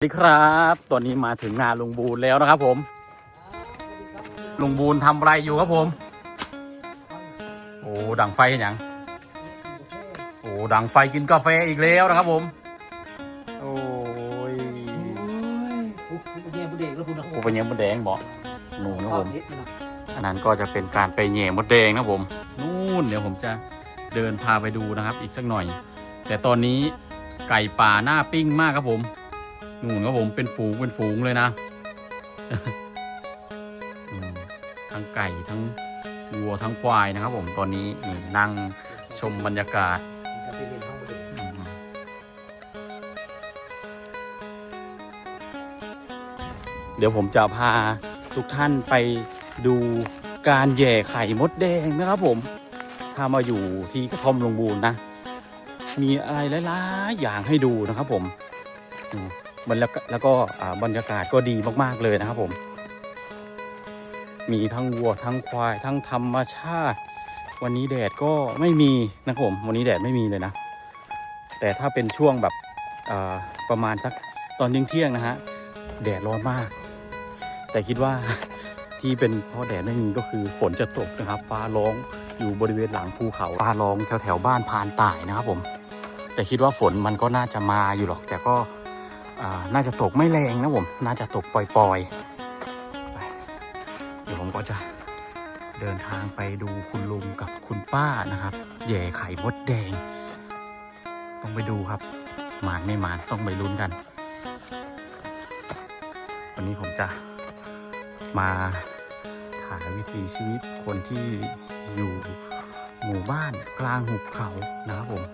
สวัสดีครับ ตอนนี้มาถึงนาลุงบูนแล้วนะครับผม ลุงบูนทำอะไรอยู่ครับผม โอ้ดังไฟกันยังโอ้ดังไฟกินกาแฟอีกแล้วนะครับผม โอ้ยโอ้ยผู้แย่ผู้เด็กแล้วคุณนะโอ้เป็นยังมดแดงบอกหนูนะผมนิดนึงอันนั้นก็จะเป็นการไปแหย่มดแดงนะครับผม นู่นเดี๋ยวผมจะเดินพาไปดูนะครับ อีกสักหน่อย แต่ตอนนี้ไก่ป่าหน้าปิ้งมากครับผม นู่นครับผมเป็นฝูงเป็นฝูงเลยนะ ทั้งไก่ทั้งวัวทั้งควายนะครับ ผมตอนนี้นี่นั่งชมบรรยากาศเดี๋ยวผมจะพาทุกท่านไปดูการแย่ไข่มดแดงนะครับผม ถ้ามาอยู่ที่กระท่อมลงบูรณ์นะ มีอะไรหลายๆอย่างให้ดูนะครับผม มบรรยากาศแล้วก็บรรยากาศก็ดีมากๆเลยนะครับผม มีทั้งวัวทั้งควายทั้งธรรมชาติ วันนี้แดดก็ไม่มีนะครับผม วันนี้แดดไม่มีเลยนะ แต่ถ้าเป็นช่วงแบบประมาณสักตอนเที่ยงนะฮะแดดร้อนมาก แต่คิดว่าที่เป็นเพราะแดดไม่มีก็คือฝนจะตกนะครับ ฟ้าร้องอยู่บริเวณหลังภูเขาฟ้าร้องแถวแถวบ้านพานต่ายนะครับผม แต่คิดว่าฝนมันก็น่าจะมาอยู่หรอกแต่ก็ น่าจะตกไม่แรงนะผม น่าจะตกปล่อยๆไปเดี๋ยวผมก็จะเดินทางไปดูคุณลุงกับคุณป้านะครับแหย่ไข่มดแดง ต้องไปดูครับหมานไม่หมานต้องไปลุ้นกัน วันนี้ผมจะมาถ่ายวิถีชีวิตคนที่อยู่หมู่บ้านกลางหุบเขานะครับผม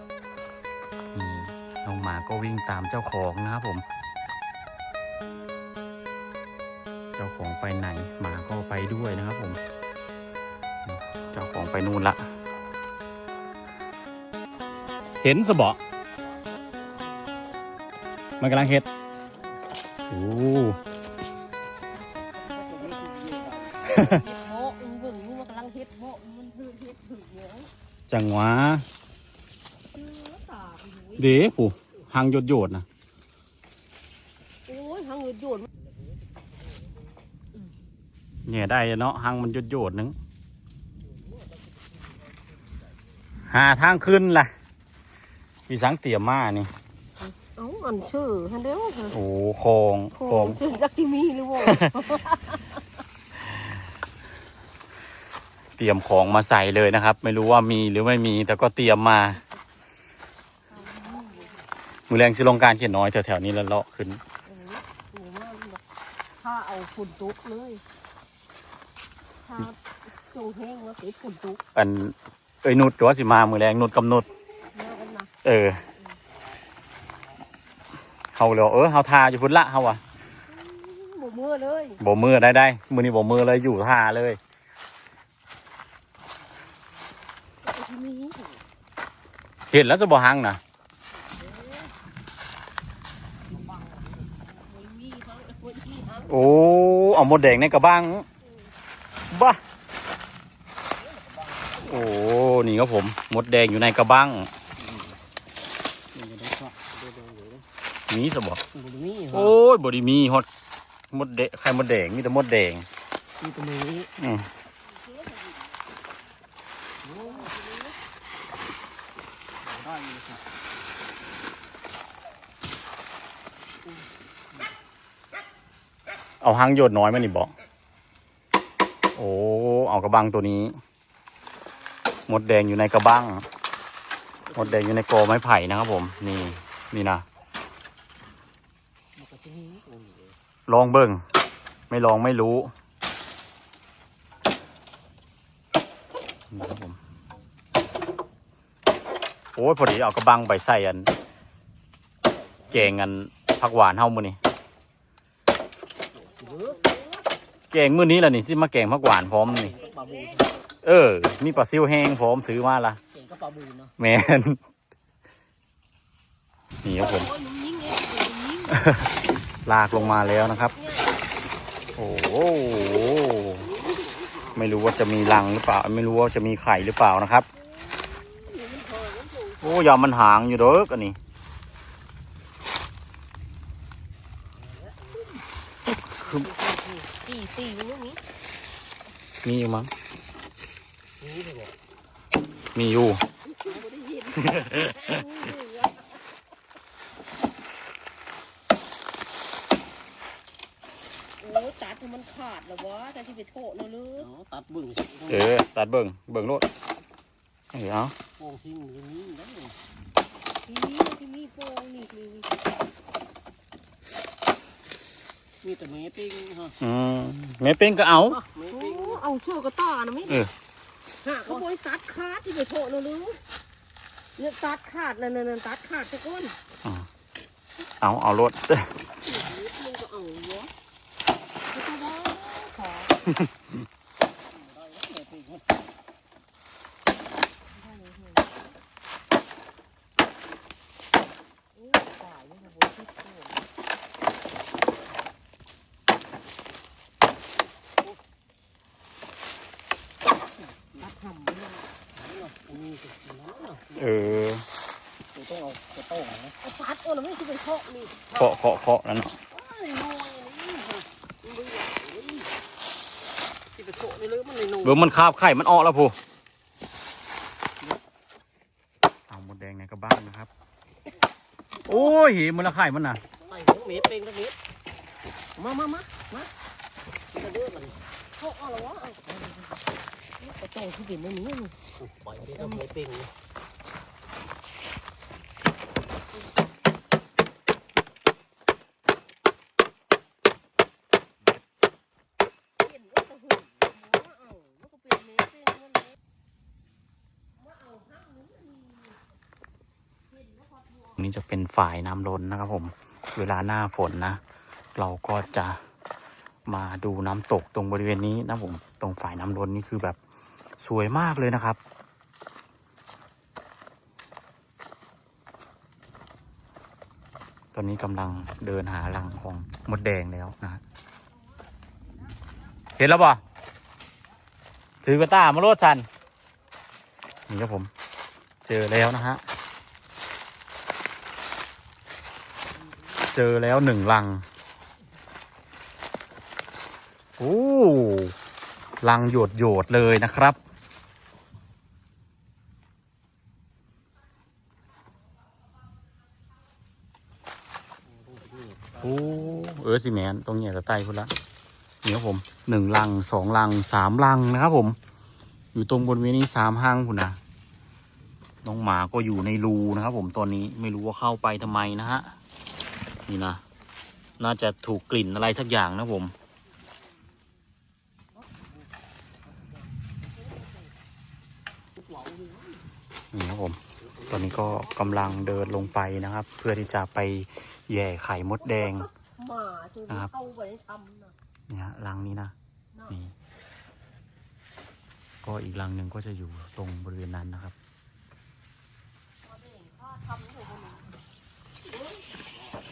นี่ น้องหมาก็วิ่งตามเจ้าของนะครับผม เจ้าของไปไหนหมาก็ไปด้วยนะครับผม เจ้าของไปนู่นละ เห็นสบอมันกำลังเห็ดโอ้โหจังหวะเด้อตาไปหูยเดี๋ยวผู้ หางโยดโยดๆนะโอ้ยทางเงินโยนเนี่ยได้เนาะหางมันโยดโยดๆหนึงหาทางขึ้นล่ะพี่สังเตรียมมานี่เอ้าอันชื่อฮันเดียวค่ะโอ้คองโคคองชื่อจักที่มีหรือว่าเตรียมของมาใส่เลยนะครับ ไม่รู้ว่ามีหรือไม่มี แต่ก็เตรียมมา มือแรงสิลงการเขียนน้อยแถวๆนี้แล้วเลาะขึ้นเออหนูว่าแบบถ้าเอาฝุ่นตุกเลยถ้าจงแห้งว่าเป็นฝุ่นตุกอันเอ้ยนุดตัวสิมามือแรงนุดกำนุดมากันนะเออเฮาเลยเออเฮาทาอยู่พุ่นละเฮาอะหมูมือเลยบ่มือได้ได้มือนี้บ่มือเลยอยู่ทาเลยไอ้ที่มีเห็นแล้วจะบ่หังนะ ไอ้มีเขาไอ้คนที่หา โอ้เอาหมดแดงในกระบังบ้าโอ้นี่ครับผมหมดแดงอยู่ในกระบังมีสบบุญมีโอ้ยบไดีมีฮอดหมดแดงไข่หมดแดงมีแต่หมดแดงมีตัวนี้อืม เอาหางโยดน้อยมานี่บอกโอ้เอากระบังตัวนี้ หมดแดงอยู่ในกระบัง หมดแดงอยู่ในกอไม้ไผ่นะครับผม นี่นี่นะลองเบิ่งไม่ลองไม่รู้นี่ครับผมโอ้ยพอดีเอากระบังไปใส่อันแกงอันผักหวานเฮามือนี้ แกงมื้อนี้ล่ะนี่สิมาแกงผักหวานพร้อมนี่ ปลาบูเออ มีปลาซิวแห้งพร้อมซื้อมาละเก่งก็ปลาบูเนาะแมนนี่ครับผม โอ้ยหนุ่มยิงไงหนุ่มยิงลากลงมาแล้วนะครับ โอ้โหไม่รู้ว่าจะมีรังหรือเปล่า ไม่รู้ว่าจะมีไข่หรือเปล่านะครับ โอ้ยามันหางอยู่เด้ออันนี้ คือ สี่สี่มันไม่มีมีอยู่มั้งนี่เลยบอกมีอยู่ไม่ได้ยินโอ้ตัดให้มันขาดแล้ววะแต่ที่ไปโทษเราลึกเอาตัดบึ้งเออตัดเบิ่งเบิ่งโลดเออเอาโป่งทิ้งอย่างนี้ได้ที่นี่ที่มีโป่งนี่นี่นี่ มีแต่เมปิ้งฮะอืมแม่เป็นก็เอาเมโอ้ปิ้งเอาเชือกกระต่อนะไม่เออ หาเขาบอยตัดขาดที่ไปโทษเราลึกเนี่ยตัดขาดนั่นนั่นตัดขาดตะก้นเอาเอารถมึงก็เอาเนาะไม่ต้องว่าขอเมปิ้งอู้ตายเลยนะบนที่โทษตัดทำเลย อันนี้ก็นั้นเนาะ เออ ต้องเอากระโต้งนะ เอาตัดเออเราไม่ใช่ไปโทษนี่ เคาะเคาะเคาะนั่นเนาะไอ้น้อยนี่ฮะมึงดูอะเฮ้ยที่ไปโต้นี่เลยมันเลยนูเบิ่งมันคาบไข่ มันออกแล้วพูเอาหมดแดงในกระบ้านนะครับ โอ้ยมันละไข่มันน่ะไปหัวเมปิ้งแล้วเมมามามามาจะเดือดมันโทษเอาเหรอวะเอากระโตงที่เป็นไม่มีนี่ปล่อยไปเอาเมปิ้งเปลี่ยนว่าจะหุ่นว่าเอามันก็เปลี่ยนเมตรเป็นว่าเลยว่าเอาห้างนี้มีเห็นแล้วพอทัว นี่จะเป็นฝ่ายน้ำล้นนะครับผม เวลาหน้าฝนนะ เราก็จะมาดูน้ำตกตรงบริเวณนี้นะผม ตรงฝ่ายน้ำล้นนี่คือแบบสวยมากเลยนะครับตอนนี้กำลังเดินหารังของมดแดงแล้วนะฮะเห็นแล้วป่ะถือกระต้ามาโลดสัน นี่ครับผม เจอแล้วนะฮะ เจอแล้วหนึ่งลังโอ้ลังโยดโยดเลยนะครับ โอ้ เออสิแมนตรงเนี้ยจะไต่พุ่นละเดี๋ยวผมหนึ่งลังสองลังสามลังนะครับผม อยู่ตรงบนเวนี้สามห้างคุณนะน้องหมาก็อยู่ในรูนะครับผมตอนนี้ไม่รู้ว่าเข้าไปทำไมนะฮะ นี่นะ น่าจะถูกกลิ่นอะไรสักอย่างนะผม นี่ครับผม ตอนนี้ก็กำลังเดินลงไปนะครับ เพื่อที่จะไปแย่ไข่มดแดงหมาจนครับเข้าไปทำนะนี่ฮะรังนี้นะนี่ก็อีกรังหนึ่งก็จะอยู่ตรงบริเวณนั้นนะครับทำอยู่คน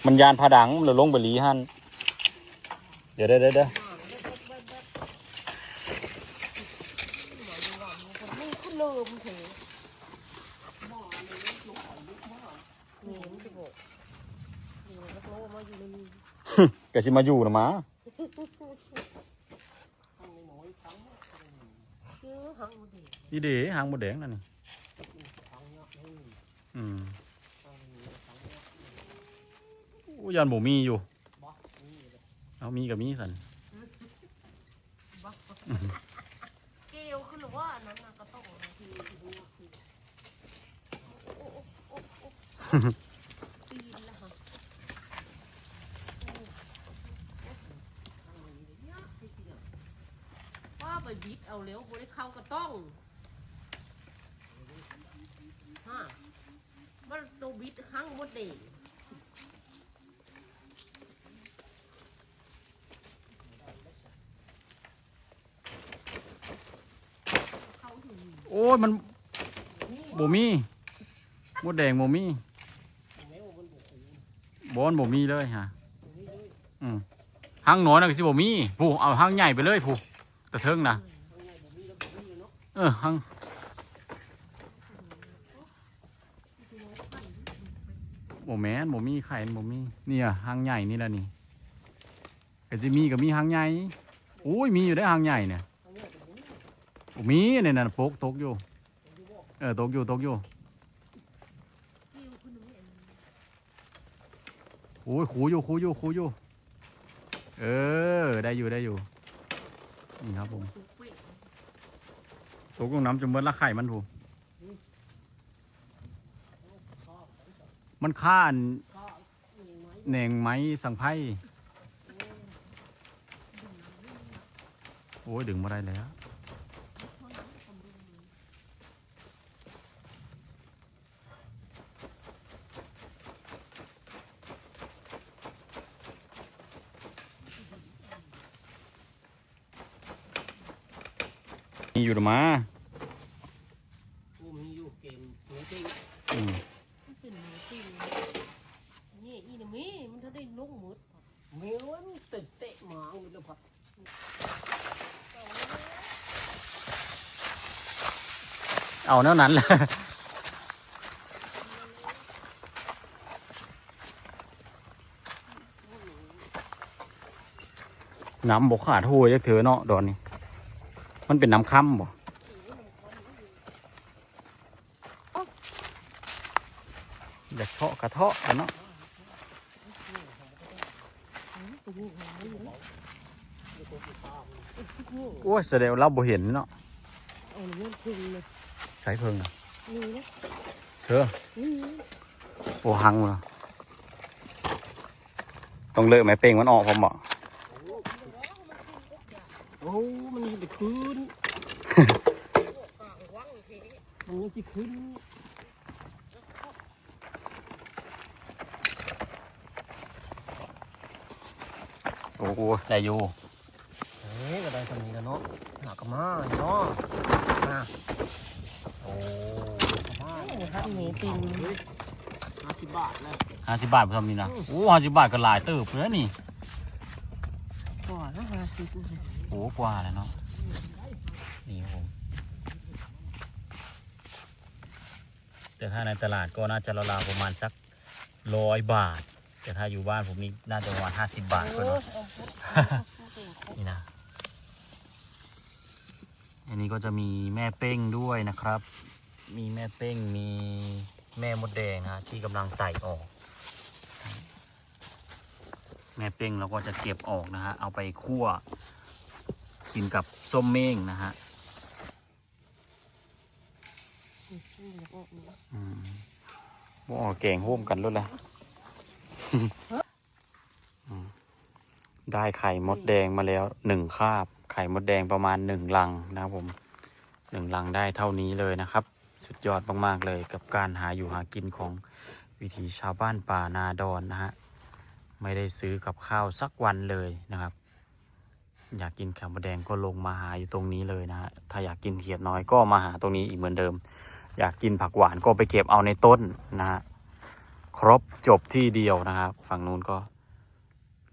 มันยานผาดังหรือลงไปลีหันเดี๋ยวเดี๋ยวเดี๋ยวเดี๋ยวมึงก็เลิมเถอะหมาเลยลงไปลุกมากเหม็นไปหมดอยู่นักโลมาอยู่ในนี้แกสิมาอยู่นะมาเจอหางมันดีอีเด๋หางมดแดงนั่นนี่อืม อู้ยันหมูมีอยู่ เอามีกับมีสันเกลียวคือหรือว่าอันนั้นน่ะก็ต้องทีทีนี้ทีโอ้โอ้โอ้โอ้ปีนแล้วค่ะว่าไปบิดเอาเร็วบ่ได้เข้าก็ต้องฮะมันตัวบิดหั่งหมดเด้งเข้าถึง โอ้ยมันบ่มีมดแดงบ่มีบอนบ่มีเลยฮะอืมหางน้อยน่ะก็สิบ่มีผู้เอาหางใหญ่ไปเลยผู้ตะเทิงนะเออหางบ่แม่นบ่มีไข่บ่มีนี่ยหางใหญ่นี่แหละนี่ก็จะมีกับมีหางใหญ่โอ้ยมีอยู่ได้หางใหญ่เนี่ย มีเนี่ยนะโปกตกอยู่ เออตกอยู่ตกอยู่โอ้ยขูอยู่ขูอยู่ขูอยู่ เออ ได้อยู่ได้อยู่ นี่ครับผมตกลงน้ำจนเบิดละไข่มันถูกมันข้านแหน่งไม้สังไพ่โอ้ยดึงมาได้แล้ว นี่อยู่หรือมากูมีอยู่เกมเนื้อจริงอืมมันเป็นหมูปิ้งนี่อีน่ะมีมันถ้าได้ลุกหมดเมียวันติดเตะหมาอยู่แล้วพัดเอาแนวนั้นแหละน้ำบกขาดหัวยักเถอะเนาะดอนนี้ มันเป็นน้ำค่ำบ่อยากเทาะกระเทาะกันเนาะโอ้ยแสดงเราบ่เห็นเนาะใช้เพิงนะนี่นะเชื่อโอ้หังเลยต้องเลิกไหมเป้งมันออกผมบอก โอ้มันจะขึ้นกางวังเทมันยังจะขึ้นโอ้โหได้อยู่เฮ้ยก็ได้ทำนี้แล้วเนาะหากระมาเนาะนะโอ้มานี่ครับหมูปิ้งห้าสิบบาทเลยห้าสิบบาทเพิ่มนี่นะโอ้ห้าสิบบาทก็หลายเติบเลยนี่ ก่อนละห้าสิบโอ้กว่าแล้วเนาะนี่ครับผมแต่ถ้าในตลาดก็น่าจะราวๆประมาณสักร้อยบาท แต่ถ้าอยู่บ้านผมนี่น่าจะประมาณห้าสิบบาทก็เนาะนี่นะอันนี้ก็จะมีแม่เป้งด้วยนะครับ มีแม่เป้งมีแม่มดแดงนะฮะที่กำลังไต่ออกแม่เป้งเราก็จะเก็บออกนะฮะ เอาไปคั่ว กินกับส้มเม้งนะฮะอืมบ่อแกงร่วมกันด้วยแหละอืมได้ไข่มดแดงมาแล้วหนึ่งคาบ ไข่มดแดงประมาณหนึ่งลังนะครับผมหนึ่งลังได้เท่านี้เลยนะครับ สุดยอดมาก ๆ เลยกับการหาอยู่หากินของวิถีชาวบ้านป่านาดอนนะฮะ ไม่ได้ซื้อกับข้าวสักวันเลยนะครับ อยากกินไข่มดแดงก็ลงมาหาอยู่ตรงนี้เลยนะฮะถ้าอยากกินเขียดน้อยก็มาหาตรงนี้อีกเหมือนเดิม อยากกินผักหวานก็ไปเก็บเอาในต้นนะฮะครบจบที่เดียวนะครับ ฝั่งนู้นก็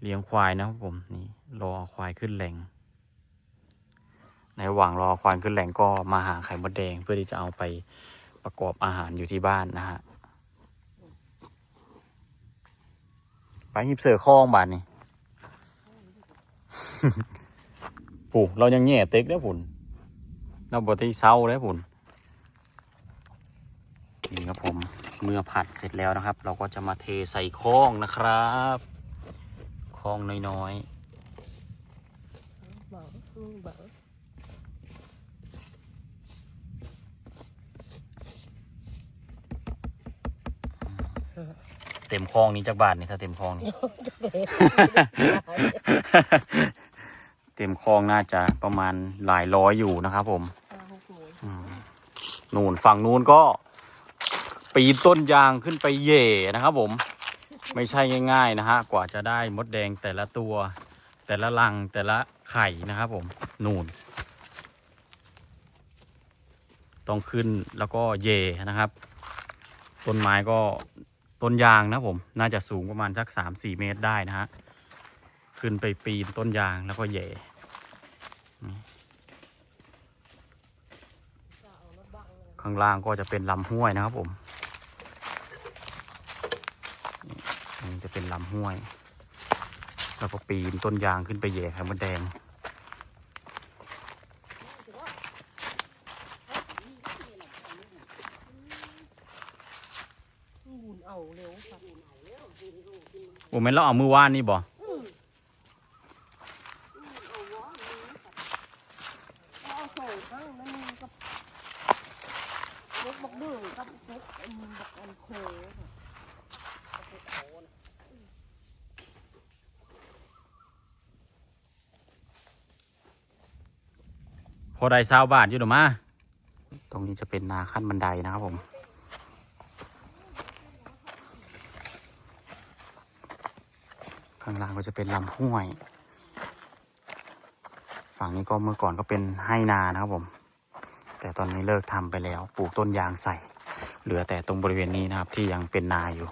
เลี้ยงควายนะครับผมนี่รอควายขึ้นแหล่ง ในระหว่างรอควายขึ้นแหล่งก็มาหาไข่มดแดงเพื่อที่จะเอาไปประกอบอาหารอยู่ที่บ้านนะฮะ ไปหิบเสือคลองบานนี่ปู่เรายังแง่เต็กได้ผุนเราบที่เศร้าได้ผุนนี่ครับผมเมื่อผัดเสร็จแล้วนะครับ เราก็จะมาเทใส่คองนะครับคองน้อยๆ เต็มคลองนี้จากบาทนี่ถ้าเต็มคลองนี่ เต็มคลองน่าจะประมาณหลายร้อยอยู่นะครับผมอืมนู่นฝั่งนู้นก็ ปีนต้นยางขึ้นไปเหย่นะครับผม ไม่ใช่ง่าย ๆ นะฮะ กว่าจะได้มดแดงแต่ละตัว แต่ละรังแต่ละไข่นะครับผม นู่น ต้องขึ้นแล้วก็เหย่นะครับ ต้นไม้ก็ ต้นยางนะผม น่าจะสูงประมาณสักสามสี่เมตรได้นะฮะ ขึ้นไปปีนต้นยางแล้วก็เหย่ข้างล่างก็จะเป็นลำห้วยนะครับผมนี่จะเป็นลำห้วย แล้วก็ปีนต้นยางขึ้นไปแย่ไข่มดแดง หมุน เอาเร็วครับโอ้แม่นเราเอามือว่านนี่บ่เอาสองข้างนั่นกับรถบักเดือกับรถอันบักอันโคค่ะพอได้ซาวบาทอยู่หรอมา ตรงนี้จะเป็นนาขั้นบันไดนะครับผมางล่างก็จะเป็นลำห้วย ฝั่งนี้ก็เมื่อก่อนก็เป็นให้นานะครับผม แต่ตอนนี้เลิกทำไปแล้ว ปลูกต้นยางใส่ เหลือแต่ตรงบริเวณนี้นะครับที่ยังเป็นนาอยู่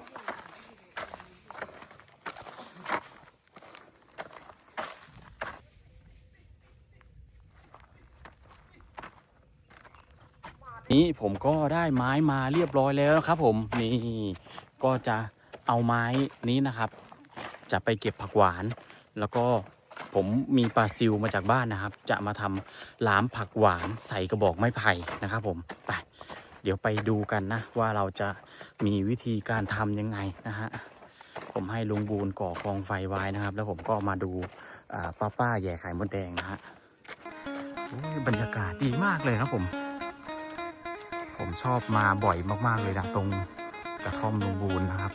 นี้ผมก็ได้ไม้มาเรียบร้อยแล้วครับผมนี่ก็จะเอาไม้นี้นะครับ จะไปเก็บผักหวาน แล้วก็ผมมีปลาซิวมาจากบ้านนะครับ จะมาทำหลามผักหวานใส่กระบอกไม้ไผ่นะครับ ผมไปเดี๋ยวไปดูกันนะ ว่าเราจะมีวิธีการทำยังไงนะฮะผมให้ลุงบูนก่อกองไฟไว้นะครับ แล้วผมก็มาดูป้าป้าๆแย่ไข่มดแดงนะฮะบรรยากาศดีมากเลยครับผม ผมชอบมาบ่อยมากๆเลยนะตรงกระท่อมลุงบูนนะครับ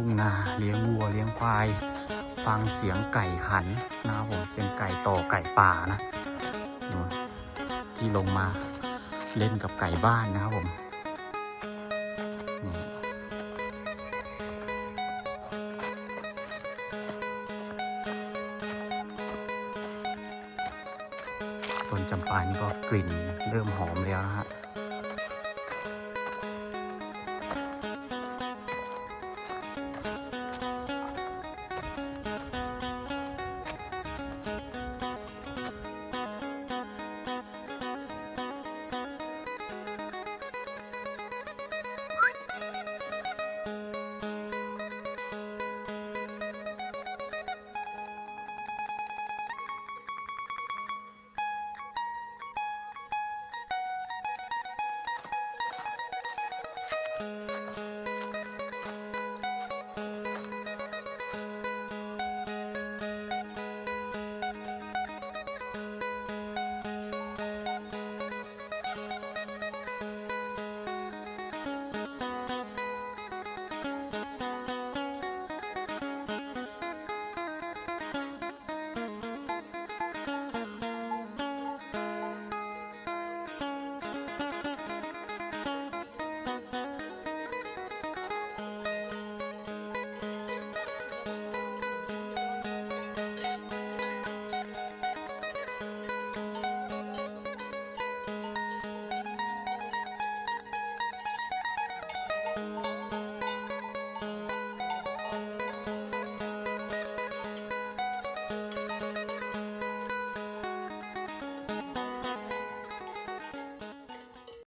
ทุ่งนาเลี้ยงวัวเลี้ยงควาย ฟังเสียงไก่ขันนะครับผมเป็นไก่ต่อไก่ป่านะนู่นที่ลงมาเล่นกับไก่บ้านนะครับผมต้นจำปานี่ก็กลิ่นเริ่มหอมแล้วนะฮะ